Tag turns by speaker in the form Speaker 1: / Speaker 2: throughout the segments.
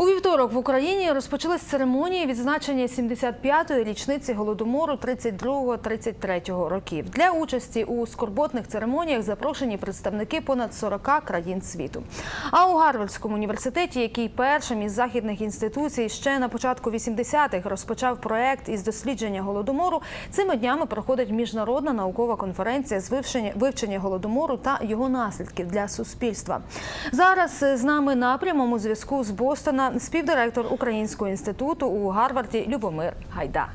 Speaker 1: У вівторок в Україні розпочалась церемонія відзначення 75-ї річниці голодомору 32-33 років. Для участі у скорботних церемоніях запрошені представники понад 40 країн світу. А у Гарвардському університеті, який першим із західних інституцій ще на початку 80-х розпочав проект із дослідження голодомору, цими днями проходить міжнародна наукова конференція з вивчення, голодомору та його наслідків для суспільства. Зараз з нами на прямому зв'язку з Бостона співдиректор Українського інституту у Гарварді Любомир Гайда.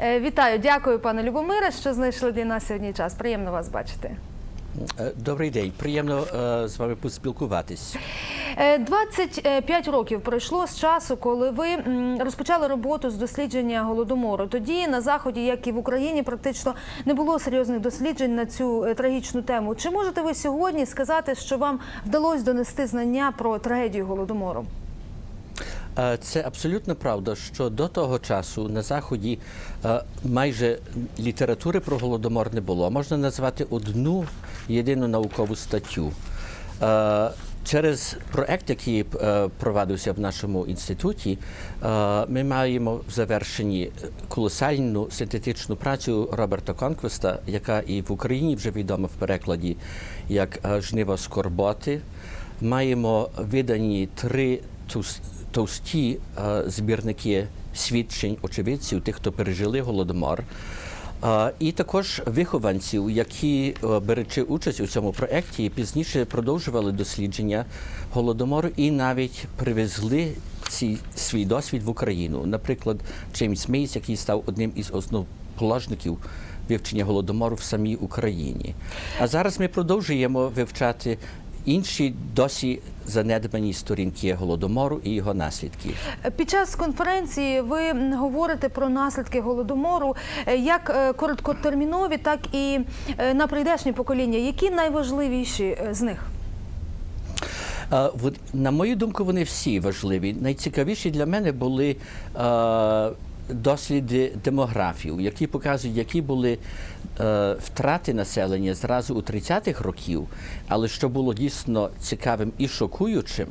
Speaker 1: Е, Вітаю, дякую, пане Любомире, що знайшли для нас сьогодні час. Приємно вас бачити.
Speaker 2: Е, Добрий день, приємно е, з вами поспілкуватись.
Speaker 1: Е, 25 років пройшло з часу, коли ви розпочали роботу з дослідження голодомору. Тоді на заході, як і в Україні, практично не було серйозних досліджень на цю трагічну тему. Чи можете ви сьогодні сказати, що вам вдалося донести знання про трагедію голодомору?
Speaker 2: Е, Це абсолютно правда, що до того часу на заході е, майже літератури про голодомор не було. Можна назвати одну єдину наукову статтю. Е, Через проект, який провадився в нашому інституті, ми маємо в завершенні колосальну синтетичну працю Роберта Конквеста, яка і в Україні вже відома в перекладі як Жниво скорботи. Маємо видані три товсті е, збірники свідчень очевидців, тих, хто пережили голодомор. Е, І також вихованців, які, е, беручи участь у цьому проєкті, пізніше продовжували дослідження голодомору і навіть привезли ці, свій досвід в Україну. Наприклад, Джеймс Мейс, який став одним із основоположників вивчення голодомору в самій Україні. А зараз ми продовжуємо вивчати інші досі занедбані сторінки голодомору і його наслідків.
Speaker 1: Під час конференції ви говорите про наслідки голодомору е, як е, короткотермінові, так і е, на прийдешнє покоління. Які найважливіші з них?
Speaker 2: На мою думку, вони всі важливі. Найцікавіші для мене були досліди демографів, які показують, які були е, втрати населення зразу у 30-х років. Але що було дійсно цікавим і шокуючим,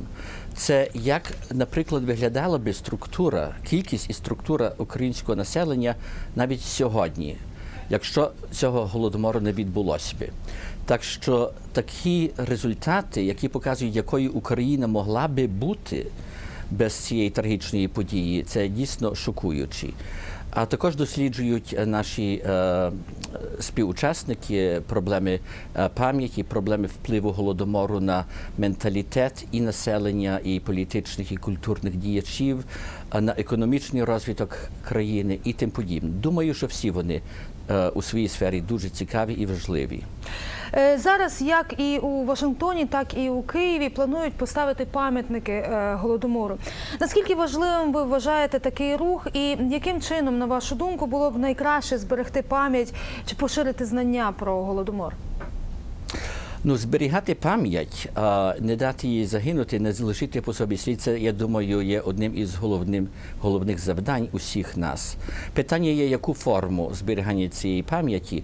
Speaker 2: це як, наприклад, виглядала би структура, кількість і структура українського населення навіть сьогодні якщо цього голодомору не відбулося би. Так що такі результати, які показують, якою Україна могла би бути без цієї трагічної події, це дійсно шокуючі. А також досліджують е, наші е, співучасники проблеми е, пам'яті, проблеми впливу голодомору на менталітет і населення, і політичних, і культурних діячів, на економічний розвиток країни і тим подібне. Думаю, що всі вони е, у своїй сфері дуже цікаві і важливі.
Speaker 1: Е, Зараз, як і у Вашингтоні, так і у Києві, планують поставити пам'ятники е, голодомору. Наскільки важливим ви вважаєте такий рух, і яким чином, на вашу думку, було б найкраще зберегти пам'ять чи поширити знання про голодомор?
Speaker 2: Ну, зберігати пам'ять, а не дати їй загинути, не залишити по собі слід, це, я думаю, є одним із головним, головних завдань усіх нас. Питання є, яку форму зберігання цієї пам'яті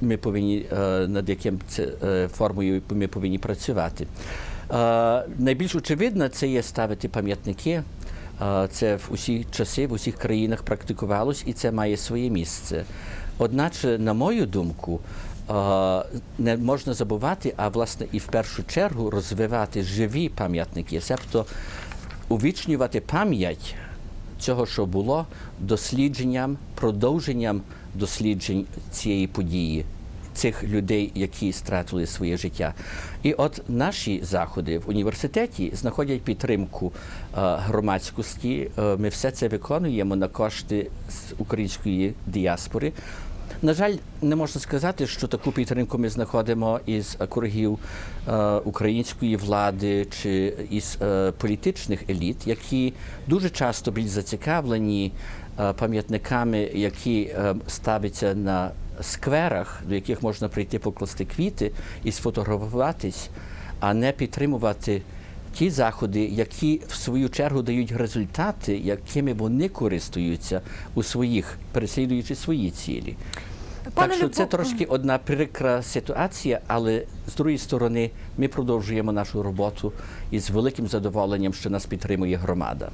Speaker 2: ми повинні, над яким це е, формою ми повинні працювати. Найбільш очевидно, це є ставити пам'ятники. Це в усі часи, в усіх країнах практикувалось, і це має своє місце. Одначе, на мою думку, не можна забувати, а власне і в першу чергу розвивати живі пам'ятники, себто увічнювати пам'ять цього, що було, дослідженням, продовженням досліджень цієї події. Цих людей, які стратили своє життя, і от наші заходи в університеті знаходять підтримку громадськості. Е, ми все це виконуємо на кошти з української діаспори. На жаль, не можна сказати, що таку підтримку ми знаходимо із кругів е, української влади чи із е, політичних еліт, які дуже часто більш зацікавлені е, пам'ятниками, які е, ставляться на скверах, до яких можна прийти покласти квіти і сфотографуватись, а не підтримувати ті заходи, які в свою чергу дають результати, якими вони користуються у своїх, переслідуючи свої цілі. Так що це трошки одна прикра ситуація, але з другої сторони ми продовжуємо нашу роботу із великим задоволенням, що нас підтримує громада.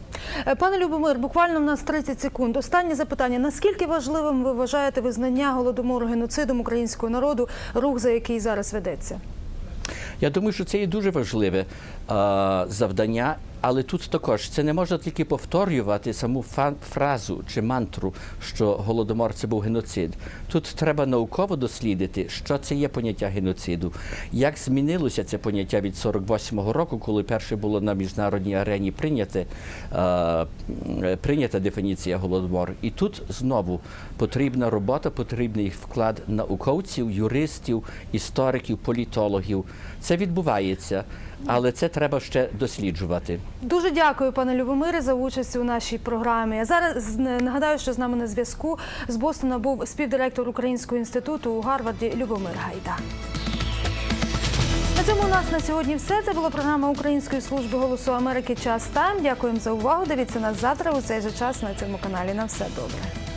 Speaker 1: Е, Пане Любомир, буквально в нас 30 секунд. Останнє запитання: наскільки важливим ви вважаєте визнання голодомору геноцидом українського народу, рух за який зараз ведеться?
Speaker 2: Я думаю, що це є дуже важливе завдання, але тут також це не можна тільки повторювати саму фразу чи мантру, що голодомор це був геноцид. Тут треба науково дослідити, що це є поняття геноциду, як змінилося це поняття від 48-го року, коли перше було на міжнародній арені прийняте, е, прийнята дефініція голодомору. І тут знову потрібна робота, потрібний вклад науковців, юристів, істориків, політологів. Це відбувається, але це треба ще досліджувати.
Speaker 1: Дуже дякую, пане Любомире, за участь у нашій програмі. Зараз нагадаю, що з нами на зв'язку з Бостона був співдиректор Українського інституту у Гарварді Любомир Гайда. На цьому у нас на сьогодні все. Це була програма Української служби голосу Америки. Час тайм. Дякуємо за увагу. Дивіться нас завтра у цей же час на цьому каналі. На все добре.